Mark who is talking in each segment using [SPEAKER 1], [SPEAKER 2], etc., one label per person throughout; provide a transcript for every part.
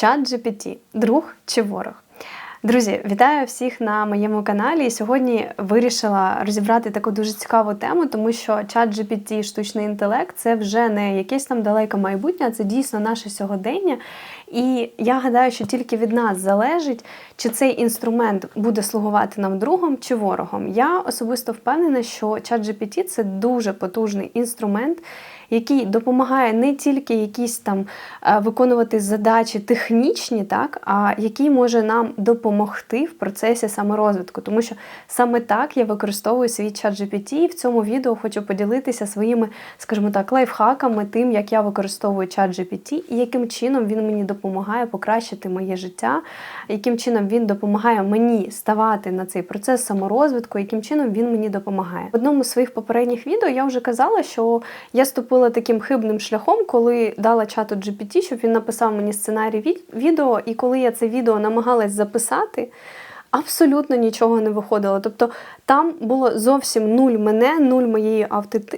[SPEAKER 1] Чат GPT – друг чи ворог? Друзі, вітаю всіх на моєму каналі. Сьогодні вирішила розібрати таку дуже цікаву тему, тому що чат GPT, штучний інтелект це вже не якесь там далеке майбутнє, це дійсно наше сьогодення. І я гадаю, що тільки від нас залежить, чи цей інструмент буде слугувати нам другом чи ворогом. Я особисто впевнена, що чат GPT – це дуже потужний інструмент який допомагає не тільки якісь там е, виконувати задачі технічні, так, а який може нам допомогти в процесі саморозвитку. Тому що саме так я використовую свій чат GPT, і в цьому відео хочу поділитися своїми, скажімо так, лайфхаками, тим, як я використовую чат GPT і яким чином він мені допомагає покращити моє життя, яким чином він допомагає мені ставати на цей процес саморозвитку, яким чином він мені допомагає. В одному з своїх попередніх відео я вже казала, що я ступила поступила таким хибним шляхом, коли дала чату GPT, щоб він написав мені сценарій відео, і коли я це відео намагалась записати, абсолютно нічого не виходило. Тобто там було зовсім нуль мене, нуль моєї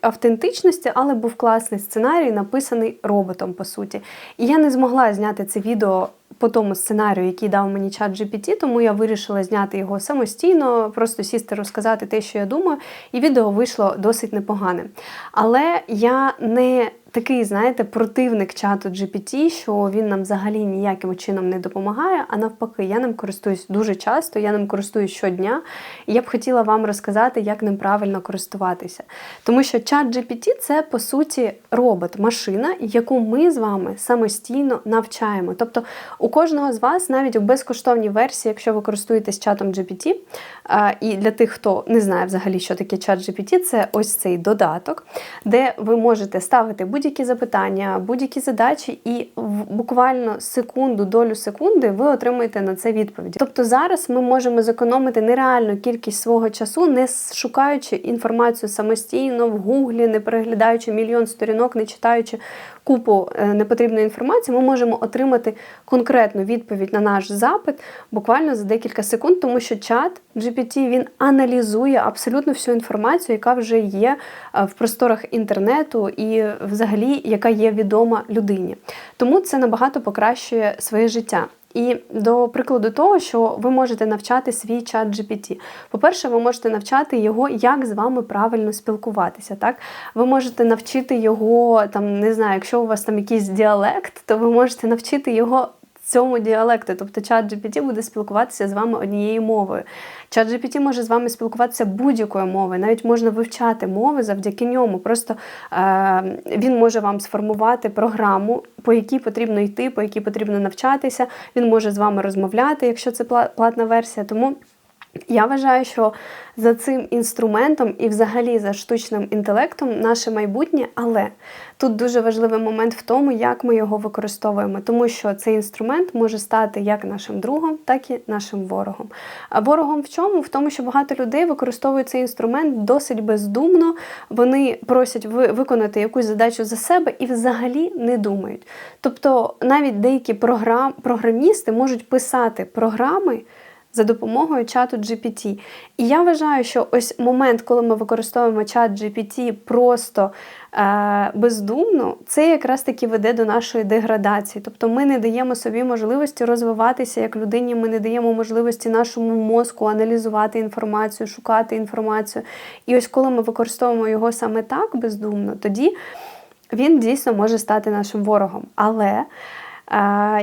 [SPEAKER 1] автентичності, але був класний сценарій, написаний роботом, по суті. І я не змогла зняти це відео. По тому сценарію, який дав мені чат GPT, тому я вирішила зняти його самостійно, просто сісти, розказати те, що я думаю, і відео вийшло досить непогане. Але я не такий, знаєте, противник чату GPT, що він нам взагалі ніяким чином не допомагає, а навпаки, я ним користуюсь дуже часто, я ним користуюсь щодня, і я б хотіла вам розказати, як ним правильно користуватися. Тому що чат GPT це, по суті, робот, машина, яку ми з вами самостійно навчаємо. Тобто у кожного з вас, навіть у безкоштовній версії, якщо ви користуєтесь чатом GPT, і для тих, хто не знає взагалі, що таке чат GPT, це ось цей додаток, де ви можете ставити будь будь-які запитання, будь-які задачі, і буквально секунду, долю секунди ви отримаєте на це відповіді. Тобто зараз ми можемо зекономити нереальну кількість свого часу, не шукаючи інформацію самостійно в гуглі, не переглядаючи мільйон сторінок, не читаючи купу е, непотрібної інформації, ми можемо отримати конкретну відповідь на наш запит буквально за декілька секунд, тому що чат GPT він аналізує абсолютно всю інформацію, яка вже є е, в просторах інтернету і взагалі яка є відома людині. Тому це набагато покращує своє життя. І до прикладу того, що ви можете навчати свій чат GPT. По-перше, ви можете навчати його, як з вами правильно спілкуватися. Так? Ви можете навчити його, там, не знаю, якщо у вас там якийсь діалект, то ви можете навчити його цьому діалекту. Тобто чат GPT буде спілкуватися з вами однією мовою. Чат може з вами спілкуватися будь-якою мовою, навіть можна вивчати мови завдяки ньому. Просто е, він може вам сформувати програму, по якій потрібно йти, по якій потрібно навчатися. Він може з вами розмовляти, якщо це платна версія. Тому. Я вважаю, що за цим інструментом і взагалі за штучним інтелектом наше майбутнє, але тут дуже важливий момент в тому, як ми його використовуємо, тому що цей інструмент може стати як нашим другом, так і нашим ворогом. А ворогом в чому? В тому, що багато людей використовують цей інструмент досить бездумно, вони просять виконати якусь задачу за себе і взагалі не думають. Тобто навіть деякі програм, програмісти можуть писати програми за допомогою чату GPT. І я вважаю, що ось момент, коли ми використовуємо чат GPT просто е, бездумно, це якраз таки веде до нашої деградації. Тобто ми не даємо собі можливості розвиватися як людині, ми не даємо можливості нашому мозку аналізувати інформацію, шукати інформацію. І ось коли ми використовуємо його саме так бездумно, тоді він дійсно може стати нашим ворогом. Але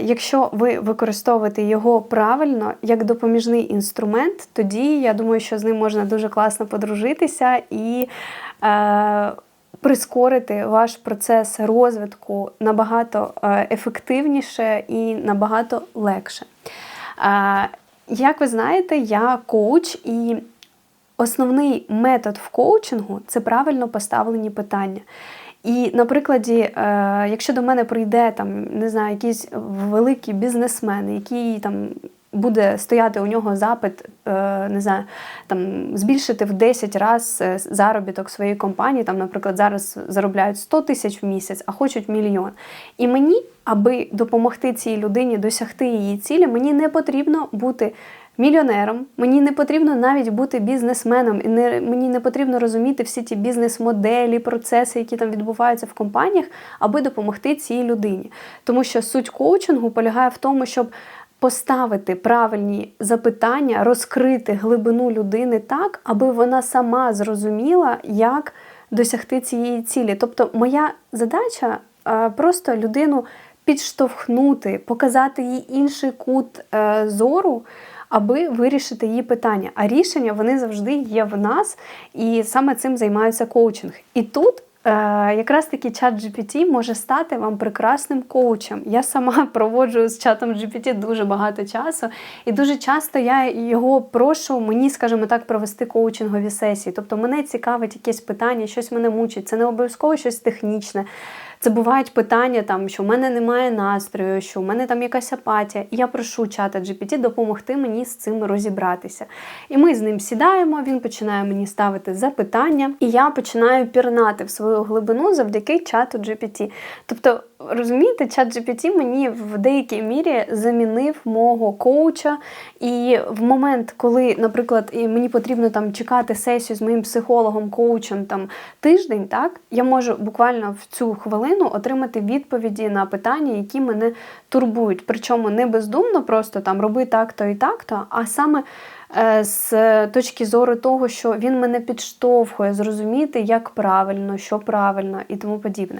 [SPEAKER 1] Якщо ви використовуєте його правильно як допоміжний інструмент, тоді я думаю, що з ним можна дуже класно подружитися і е, прискорити ваш процес розвитку набагато е, ефективніше і набагато легше. Як ви знаєте, я коуч і основний метод в коучингу це правильно поставлені питання. І на прикладі, е, якщо до мене прийде там, не знаю, якийсь великий бізнесмен, який там буде стояти у нього запит, е, не знаю, там збільшити в 10 разів е, заробіток своєї компанії, там, наприклад, зараз заробляють 100 тисяч в місяць, а хочуть мільйон. І мені, аби допомогти цій людині досягти її цілі, мені не потрібно бути мільйонером, мені не потрібно навіть бути бізнесменом, і не мені не потрібно розуміти всі ті бізнес-моделі, процеси, які там відбуваються в компаніях, аби допомогти цій людині. Тому що суть коучингу полягає в тому, щоб Поставити правильні запитання, розкрити глибину людини так, аби вона сама зрозуміла, як досягти цієї цілі. Тобто, моя задача просто людину підштовхнути, показати їй інший кут е, зору, аби вирішити її питання. А рішення вони завжди є в нас, і саме цим займається коучинг. І тут. Е, якраз таки чат GPT може стати вам прекрасним коучем. Я сама проводжу з чатом GPT дуже багато часу, і дуже часто я його прошу мені, скажімо так, провести коучингові сесії. Тобто мене цікавить якесь питання, щось мене мучить. Це не обов'язково щось технічне. Це бувають питання, там, що в мене немає настрою, що в мене там якась апатія. І я прошу чата GPT допомогти мені з цим розібратися. І ми з ним сідаємо, він починає мені ставити запитання, і я починаю пірнати в свою глибину завдяки чату GPT. Тобто, розумієте, чат GPT мені в деякій мірі замінив мого коуча. І в момент, коли, наприклад, мені потрібно там чекати сесію з моїм психологом, коучем там тиждень, так я можу буквально в цю хвилину отримати відповіді на питання, які мене турбують. Причому не бездумно, просто там роби так-то і так-то, а саме з точки зору того, що він мене підштовхує зрозуміти, як правильно, що правильно і тому подібне.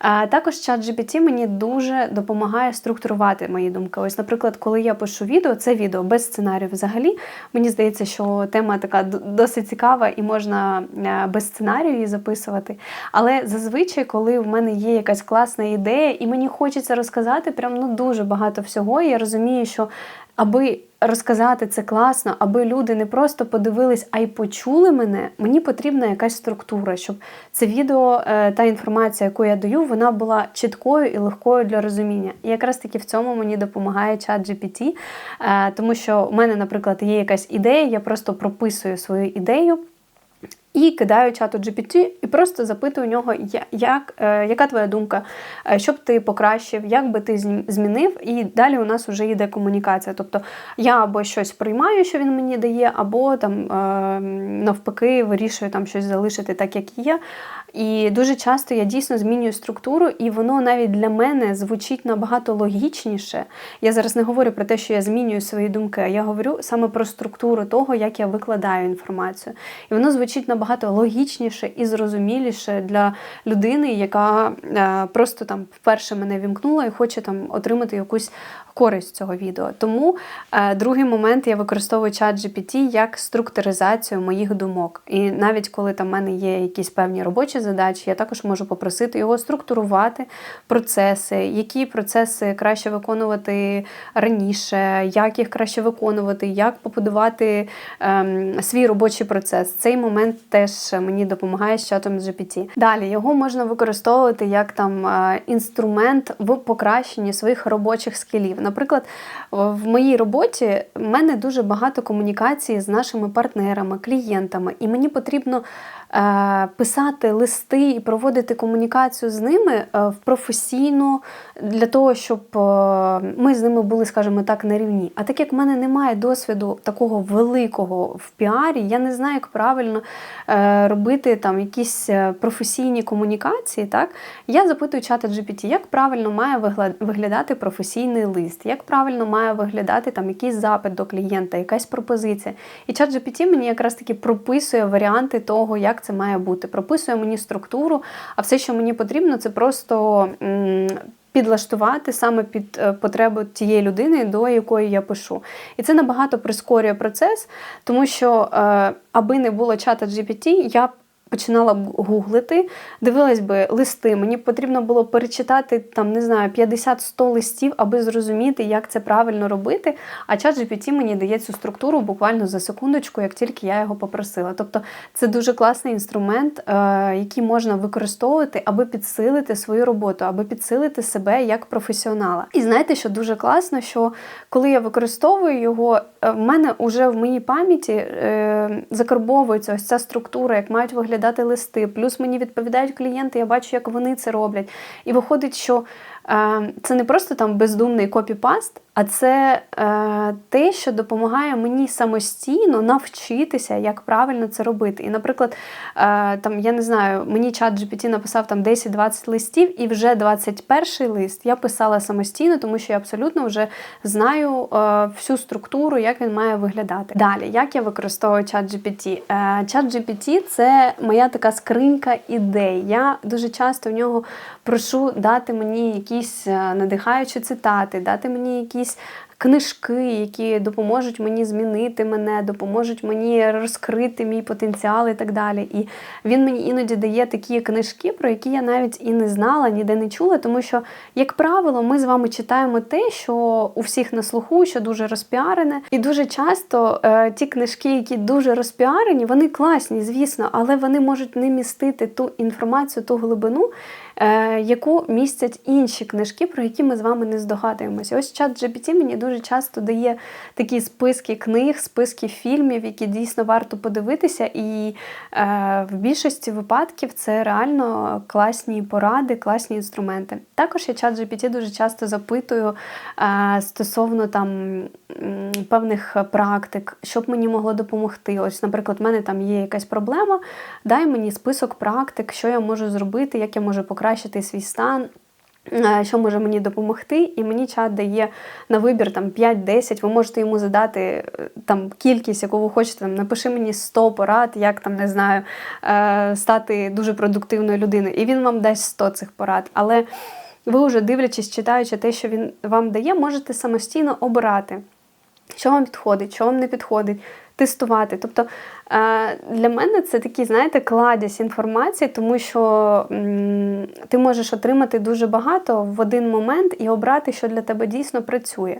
[SPEAKER 1] Е, також чат GPT мені дуже допомагає структурувати мої думки. Ось, наприклад, коли я пишу відео, це відео без сценарію взагалі. Мені здається, що тема така досить цікава і можна е, без сценарію її записувати. Але зазвичай, коли в мене є якась класна ідея, і мені хочеться розказати прям ну дуже багато всього, я розумію, що аби розказати це класно, аби люди не просто подивились, а й почули мене, мені потрібна якась структура, щоб це відео, е, та інформація, яку я даю, вона була чіткою і легкою для розуміння. І якраз таки в цьому мені допомагає чат GPT, е, тому що в мене, наприклад, є якась ідея, я просто прописую свою ідею. І кидаю чату GPT і просто запитую у нього, як, е, яка твоя думка, е, що б ти покращив, як би ти змінив, і далі у нас вже йде комунікація. Тобто я або щось приймаю, що він мені дає, або там е, навпаки вирішую там щось залишити так, як є. І дуже часто я дійсно змінюю структуру, і воно навіть для мене звучить набагато логічніше. Я зараз не говорю про те, що я змінюю свої думки, а я говорю саме про структуру того, як я викладаю інформацію. І воно звучить набагато логічніше і зрозуміліше для людини, яка е, просто там вперше мене вімкнула і хоче там отримати якусь користь цього відео. Тому е, другий момент я використовую чат GPT як структуризацію моїх думок. І навіть коли там в мене є якісь певні робочі задачі, я також можу попросити його структурувати процеси, які процеси краще виконувати раніше, як їх краще виконувати, як побудувати ем, свій робочий процес. Цей момент теж мені допомагає з чатом GPT. Далі його можна використовувати як там е, інструмент в покращенні своїх робочих скілів. Наприклад, в моїй роботі в мене дуже багато комунікації з нашими партнерами, клієнтами, і мені потрібно писати листи і проводити комунікацію з ними е, в професійну для того, щоб е, ми з ними були, скажімо так, на рівні. А так як в мене немає досвіду такого великого в піарі, я не знаю, як правильно робити там якісь професійні комунікації. Так я запитую чата GPT, як правильно має виглядати професійний лист, як правильно має виглядати там якийсь запит до клієнта, якась пропозиція. І чат GPT мені якраз таки прописує варіанти того, як це має бути. Прописує мені структуру, а все, що мені потрібно, це просто. Підлаштувати саме під е, потребу тієї людини, до якої я пишу. І це набагато прискорює процес, тому що, е, аби не було чата GPT, я починала б гуглити, дивилась би листи. Мені потрібно було перечитати там, не знаю, 50-100 листів, аби зрозуміти, як це правильно робити. А чат GPT мені дає цю структуру буквально за секундочку, як тільки я його попросила. Тобто це дуже класний інструмент, е, який можна використовувати, аби підсилити свою роботу, аби підсилити себе як професіонала. І знаєте, що дуже класно, що коли я використовую його, е, в мене вже в моїй пам'яті е, закарбовується ось ця структура, як мають виглядати листи. Плюс мені відповідають клієнти, я бачу, як вони це роблять. І виходить, що це не просто там бездумний копіпаст, а це е, те, що допомагає мені самостійно навчитися, як правильно це робити. І, наприклад, е, там я не знаю, мені чат GPT написав там 10-20 листів, і вже 21 лист я писала самостійно, тому що я абсолютно вже знаю е, всю структуру, як він має виглядати. Далі, як я використовую чат GPT? Е, чат GPT – це моя така скринька ідей. Я дуже часто в нього прошу дати мені якісь е, надихаючі цитати, дати мені якісь книжки, які допоможуть мені змінити мене, допоможуть мені розкрити мій потенціал і так далі. І він мені іноді дає такі книжки, про які я навіть і не знала, ніде не чула, тому що, як правило, ми з вами читаємо те, що у всіх на слуху, що дуже розпіарене. І дуже часто е, ті книжки, які дуже розпіарені, вони класні, звісно, але вони можуть не містити ту інформацію, ту глибину, е, яку містять інші книжки, про які ми з вами не здогадуємося. Ось чат GPT мені дуже часто дає такі списки книг, списки фільмів, які дійсно варто подивитися. І е, в більшості випадків це реально класні поради, класні інструменти. Також я чат GPT дуже часто запитую е, стосовно там певних практик, що б мені могло допомогти. Ось, наприклад, в мене там є якась проблема, дай мені список практик, що я можу зробити, як я можу покращити свій стан. Е, Що може мені допомогти, і мені чат дає на вибір там 5-10, ви можете йому задати е, там кількість, яку ви хочете. Там, напиши мені 100 порад, як там не знаю, е, стати дуже продуктивною людиною. І він вам дасть 100 цих порад. Але ви вже дивлячись, читаючи те, що він вам дає, можете самостійно обирати що вам підходить, що вам не підходить, тестувати. Тобто е, для мене це такий, знаєте, кладязь інформації, тому що ти можеш отримати дуже багато в один момент і обрати, що для тебе дійсно працює.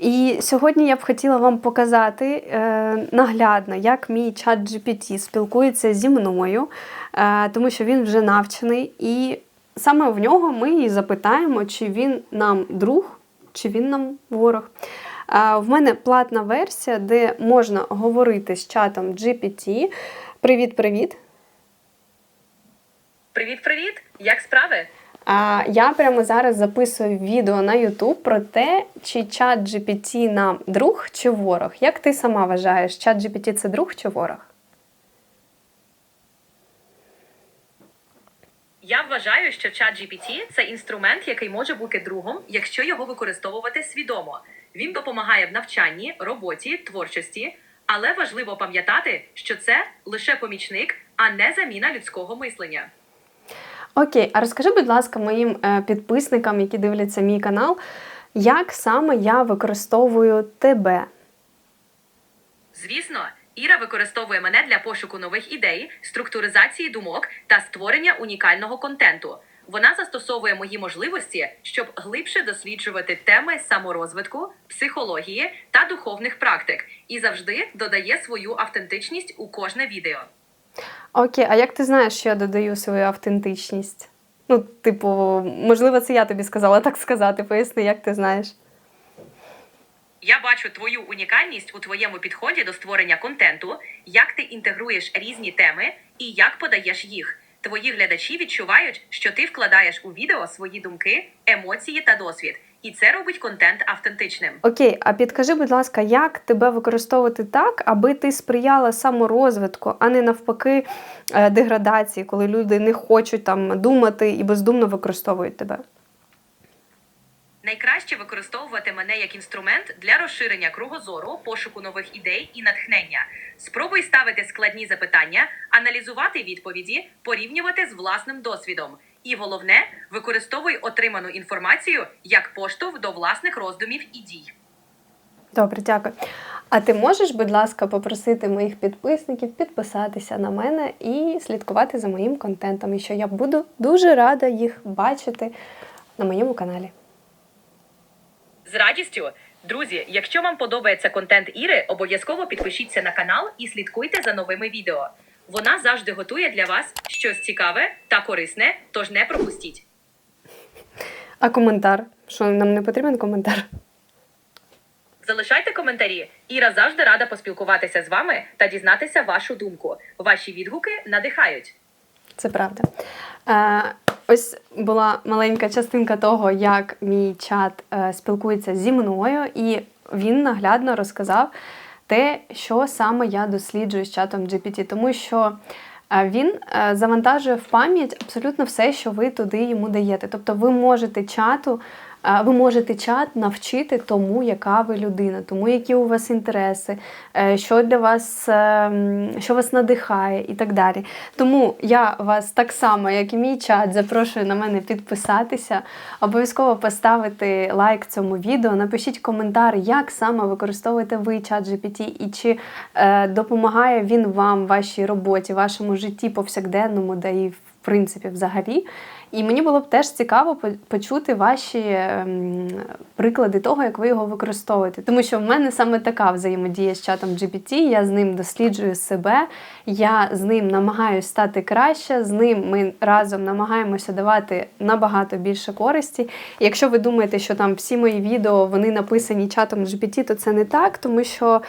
[SPEAKER 1] І сьогодні я б хотіла вам показати е, наглядно, як мій чат GPT спілкується зі мною, е, тому що він вже навчений, і саме в нього ми і запитаємо, чи він нам друг, чи він нам ворог. В мене платна версія, де можна говорити з чатом GPT. Привіт-привіт!
[SPEAKER 2] Привіт, привіт! Як справи?
[SPEAKER 1] А я прямо зараз записую відео на YouTube про те, чи чат GPT нам друг чи ворог. Як ти сама вважаєш, чат GPT це друг чи ворог?
[SPEAKER 2] Я вважаю, що чат GPT – це інструмент, який може бути другом, якщо його використовувати свідомо. Він допомагає в навчанні, роботі, творчості, але важливо пам'ятати, що це лише помічник, а не заміна людського мислення.
[SPEAKER 1] Окей, а розкажи, будь ласка, моїм е, підписникам, які дивляться мій канал, як саме я використовую тебе?
[SPEAKER 2] Звісно, Іра використовує мене для пошуку нових ідей, структуризації думок та створення унікального контенту. Вона застосовує мої можливості, щоб глибше досліджувати теми саморозвитку, психології та духовних практик, і завжди додає свою автентичність у кожне відео.
[SPEAKER 1] Окей, а як ти знаєш, що я додаю свою автентичність? Ну, типу, можливо, це я тобі сказала так сказати. Поясни, як ти знаєш.
[SPEAKER 2] Я бачу твою унікальність у твоєму підході до створення контенту, як ти інтегруєш різні теми і як подаєш їх. Твої глядачі відчувають, що ти вкладаєш у відео свої думки, емоції та досвід, і це робить контент автентичним.
[SPEAKER 1] Окей, а підкажи, будь ласка, як тебе використовувати так, аби ти сприяла саморозвитку, а не навпаки е, деградації, коли люди не хочуть там думати і бездумно використовують тебе?
[SPEAKER 2] Найкраще використовувати мене як інструмент для розширення кругозору, пошуку нових ідей і натхнення. Спробуй ставити складні запитання, аналізувати відповіді, порівнювати з власним досвідом. І головне, використовуй отриману інформацію як поштовх до власних роздумів і дій.
[SPEAKER 1] Добре, дякую. А ти можеш, будь ласка, попросити моїх підписників підписатися на мене і слідкувати за моїм контентом, і що я буду дуже рада їх бачити на моєму каналі.
[SPEAKER 2] З радістю, друзі, якщо вам подобається контент Іри, обов'язково підпишіться на канал і слідкуйте за новими відео. Вона завжди готує для вас щось цікаве та корисне, тож не пропустіть.
[SPEAKER 1] А коментар? Що нам не потрібен коментар?
[SPEAKER 2] Залишайте коментарі. Іра завжди рада поспілкуватися з вами та дізнатися вашу думку. Ваші відгуки надихають.
[SPEAKER 1] Це правда. Е, Ось була маленька частинка того, як мій чат е, спілкується зі мною, і він наглядно розказав те, що саме я досліджую з чатом GPT, тому що е, він е, завантажує в пам'ять абсолютно все, що ви туди йому даєте. Тобто ви можете чату. Ви можете чат навчити тому, яка ви людина, тому які у вас інтереси, е, що для вас, е, що вас надихає і так далі. Тому я вас так само, як і мій чат, запрошую на мене підписатися, обов'язково поставити лайк цьому відео, напишіть коментар, як саме використовуєте ви чат GPT і чи е, допомагає він вам вашій роботі, вашому житті повсякденному, да і в принципі взагалі. І мені було б теж цікаво почути ваші ем, приклади того, як ви його використовуєте. Тому що в мене саме така взаємодія з чатом GPT, я з ним досліджую себе, я з ним намагаюся стати краще, з ним ми разом намагаємося давати набагато більше користі. Якщо ви думаєте, що там всі мої відео вони написані чатом GPT, то це не так, тому що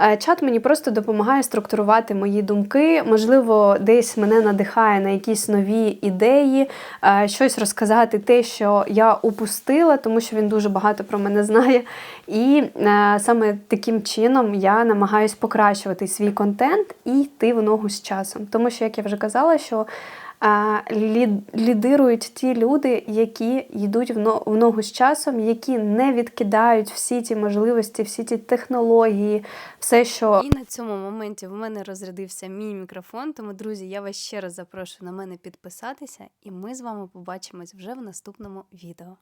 [SPEAKER 1] е, чат мені просто допомагає структурувати мої думки, можливо, десь мене надихає на якісь нові ідеї, е, щось розказати, те, що я упустила, тому що він дуже багато про мене знає. І е, саме таким чином я намагаюсь покращувати свій контент і йти в ногу з часом. Тому що, як я вже казала, що е, лідирують ті люди, які йдуть в но- в ногу з часом, які не відкидають всі ті можливості, всі ті технології, все, що
[SPEAKER 3] І на цьому моменті в мене розрядився мій мікрофон. Тому, друзі, я вас ще раз запрошую на мене підписатися, і ми з вами побачимось вже в наступному відео.